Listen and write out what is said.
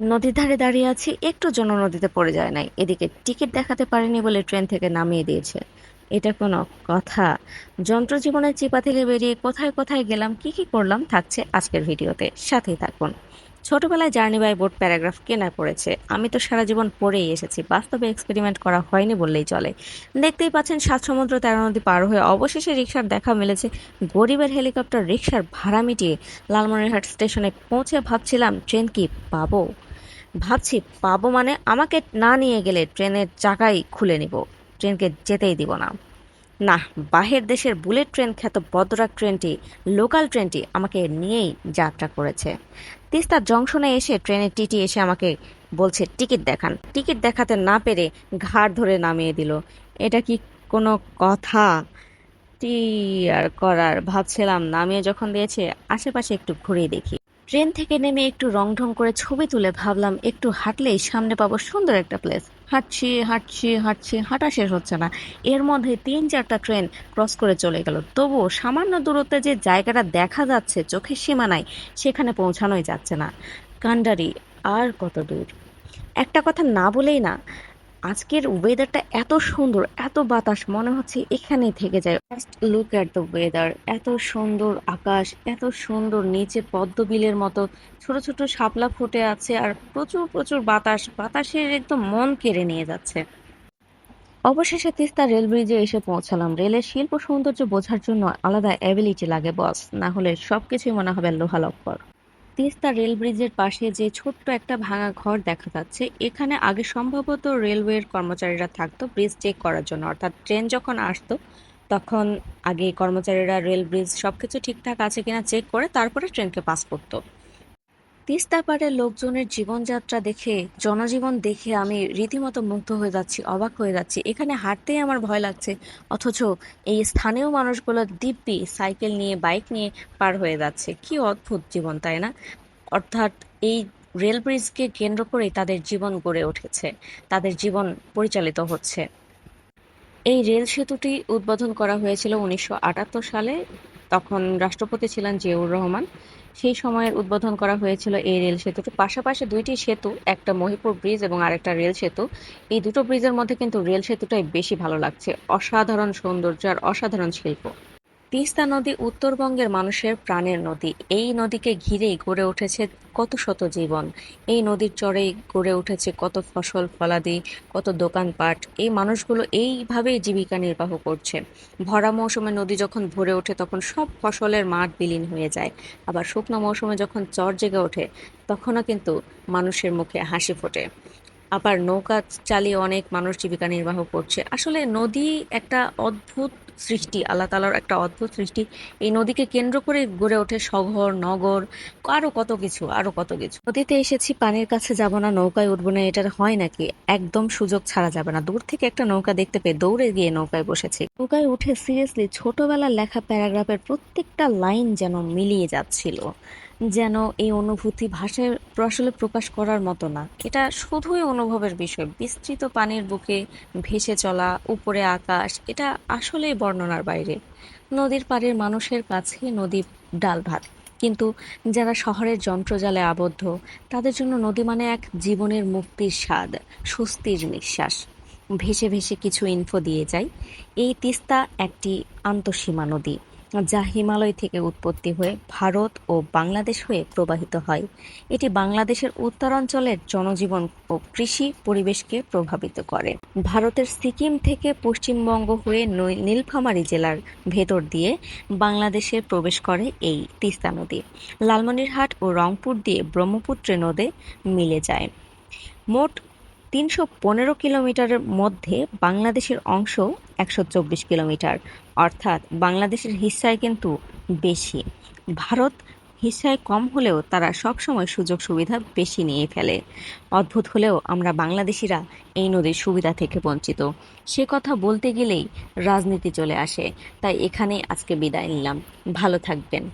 নদীর ধারে দাঁড়িয়ে আছি, একটু জন্য নদীতে পড়ে যায় নাই। এদিকে টিকিট দেখাতে পারেনি বলে ট্রেন থেকে নামিয়ে দিয়েছে। এটা কোনো কথা। যন্ত্র জীবনের চিপা থেকে বেরিয়ে কোথায় কোথায় গেলাম, কি কি করলাম থাকছে আজকের ভিডিওতে। সাথেই থাকুন। ছোটবেলায় জার্নি বাই বোর্ড প্যারাগ্রাফ কেনা পড়েছে। আমি তো সারা জীবন পড়েই এসেছি, বাস্তবে এক্সপেরিমেন্ট করা হয়নি বললেই চলে। দেখতেই পাচ্ছেন সাত সমুদ্র, তেরো নদী পার হয়ে অবশেষে রিক্সার দেখা মিলেছে। গরিবের হেলিকপ্টার রিক্সার ভাড়া মিটিয়ে লালমনিরহাট স্টেশনে পৌঁছে ভাবছিলাম, ট্রেন কি পাবো? ভাবছি, পাবো মানে আমাকে না নিয়ে গেলে ট্রেনের চাকাই খুলে নিব। ট্রেনকে যেতেই দিব না। না, বাহির দেশের বুলেট ট্রেন খ্যাত বদরাক ট্রেনটি, লোকাল ট্রেনটি আমাকে নিয়েই যাত্রা করেছে। তিস্তা জংশনে এসে ট্রেনের টিটি এসে আমাকে বলছে, টিকিট দেখান। টিকিট দেখাতে না পেরে ঘাড় ধরে নামিয়ে দিল। এটা কি কোনো কথা? টি আর করার ভাবছিলাম, নামিয়ে যখন দিয়েছে, আশেপাশে একটু ঘুরে দেখি। ট্রেন থেকে নেমে একটু রং ঢং করে ছবি তুলে ভাবলাম, একটু হাঁটলেই সামনে পাবো সুন্দর একটা প্লেস হাঁটছি হাঁটছি হাঁটছি, হাঁটা শেষ হচ্ছে না। এর মধ্যে তিন চারটা ট্রেন ক্রস করে চলে গেল। তবুও সামান্য দূরত্বে যে জায়গাটা দেখা যাচ্ছে, চোখের সীমানায় সেখানে পৌঁছানোই যাচ্ছে না। কান্ডারি, আর কত দূর? একটা কথা না বলেই না আজকের ওয়েদারটা এত সুন্দর, এত বাতাস, মনে হচ্ছে এখানেই থেকে যায়। Just look at the weather এত সুন্দর আকাশ, এত সুন্দর নিচে পদ্মবিলের মতো, ছোট ছোট শাপলা ফুটে আছে আর প্রচুর প্রচুর বাতাস, বাতাসের একদম মন কেড়ে নিয়ে যাচ্ছে। অবশেষে তিস্তা রেল ব্রিজে এসে পৌঁছালাম। রেলের শিল্প সৌন্দর্য বোঝার জন্য আলাদা অ্যাবিলিটি লাগে বস না হলে সবকিছুই মনে হবে লোহালক্কর তিস্তা রেল ব্রিজের পাশে যে ছোট্ট একটা ভাঙা ঘর দেখা যাচ্ছে, এখানে আগে সম্ভবত রেলওয়ের কর্মচারীরা থাকতো, ব্রিজ চেক করার জন্য। অর্থাৎ ট্রেন যখন আসতো, তখন আগে কর্মচারীরা রেল ব্রিজ সবকিছু ঠিকঠাক আছে কিনা চেক করে তারপরে ট্রেনকে পাস করতো। তিস্তা পাড়ের লোকজনের জীবনযাত্রা দেখে, জনজীবন দেখে আমি রীতিমতো মুগ্ধ হয়ে যাচ্ছি, অবাক হয়ে যাচ্ছি। এখানে হাঁটতেই আমার ভয় লাগছে, অথচ এই স্থানীয় মানুষগুলো দিব্যি সাইকেল নিয়ে, বাইক নিয়ে পার হয়ে যাচ্ছে। কি অদ্ভুত জীবন, তাই না? অর্থাৎ এই রেল ব্রিজকে কেন্দ্র করেই তাদের জীবন গড়ে উঠেছে, তাদের জীবন পরিচালিত হচ্ছে। এই রেল সেতুটি উদ্বোধন করা হয়েছিল উনিশশো আটাত্তর সালে। তখন রাষ্ট্রপতি ছিলেন জিয়াউর রহমান। সেই সময়ের উদ্বোধন করা হয়েছিল এই রেল সেতুটি। পাশাপাশি দুইটি সেতু, একটা মহিপুর ব্রিজ এবং আরেকটা রেল সেতু। এই দুটো ব্রিজের মধ্যে কিন্তু রেল সেতুটাই বেশি ভালো লাগছে। অসাধারণ সৌন্দর্য আর অসাধারণ শিল্প। তিস্তা নদী উত্তরবঙ্গের মানুষের প্রাণের নদী। এই নদীকে ঘিরেই গড়ে উঠেছে কত শত জীবন। এই নদীর চরেই গড়ে উঠেছে কত ফসল, ফলাদি, কত দোকানপাট। এই মানুষগুলো এইভাবেই জীবিকা নির্বাহ করছে। ভরা মৌসুমে নদী যখন ভরে ওঠে, তখন সব ফসলের মাঠ বিলীন হয়ে যায়। আবার শুকনো মৌসুমে যখন চর জেগে ওঠে, তখনও কিন্তু মানুষের মুখে হাসি ফোটে। আবার নৌকা চালিয়ে অনেক মানুষ জীবিকা নির্বাহ করছে। আসলে নদী একটা অদ্ভুত সৃষ্টি, আল্লাহ তালার একটা অদ্ভুত সৃষ্টি। এই নদীকে কেন্দ্র করে গড়ে ওঠে শহর, নগর, আরও কত কিছু, আরও কত কিছু। নদীতে এসেছি, পানির কাছে যাব না, নৌকায় উঠবো না এটা হয় নাকি? একদম সুযোগ ছাড়া যাবে না। দূর থেকে একটা নৌকা দেখতে পেয়ে দৌড়ে গিয়ে নৌকায় বসেছি। নৌকায় উঠে সিরিয়াসলি ছোটবেলার লেখা প্যারাগ্রাফের প্রত্যেকটা লাইন যেন মিলিয়ে যাচ্ছিল। যেন এই অনুভূতি ভাষায় আসলে প্রকাশ করার মতো না। এটা শুধুই অনুভবের বিষয়। বিস্তৃত পানির বুকে ভেসে চলা, উপরে আকাশ, এটা আসলেই বর্ণনার বাইরে। নদীর পাড়ের মানুষের কাছে নদী ডাল ভাত। কিন্তু যারা শহরের যন্ত্রজালে আবদ্ধ, তাদের জন্য নদী মানে এক জীবনের মুক্তির স্বাদ, স্বস্তির নিঃশ্বাস। ভেসে ভেসে কিছু ইনফো দিয়ে যায় এই তিস্তা একটি আন্তঃসীমা নদী। যা হিমালয় থেকে উৎপত্তি হয়ে ভারত ও বাংলাদেশ হয়ে প্রবাহিত হয়। এটি বাংলাদেশের উত্তরাঞ্চলের জনজীবন ও কৃষি পরিবেশকে প্রভাবিত করে। ভারতের সিকিম থেকে পশ্চিমবঙ্গ হয়ে নীলফামারী জেলার ভেতর দিয়ে বাংলাদেশে প্রবেশ করে এই তিস্তা নদী। লালমনিরহাট ও রংপুর দিয়ে ব্রহ্মপুত্রে নদে মিলে যায়। মোট তিনশো পনেরো কিলোমিটারের মধ্যে বাংলাদেশের অংশ একশো চব্বিশ কিলোমিটার। অর্থাৎ বাংলাদেশের হিস্সায় কিন্তু বেশি। ভারত হিস্সায় কম হলেও তারা সবসময় সুযোগ সুবিধা বেশি নিয়ে ফেলে। অদ্ভুত হলেও আমরা বাংলাদেশিরা এই নদীর সুবিধা থেকে বঞ্চিত। সে কথা বলতে গেলেই রাজনীতি চলে আসে। তাই এখানেই আজকে বিদায় নিলাম। ভালো থাকবেন।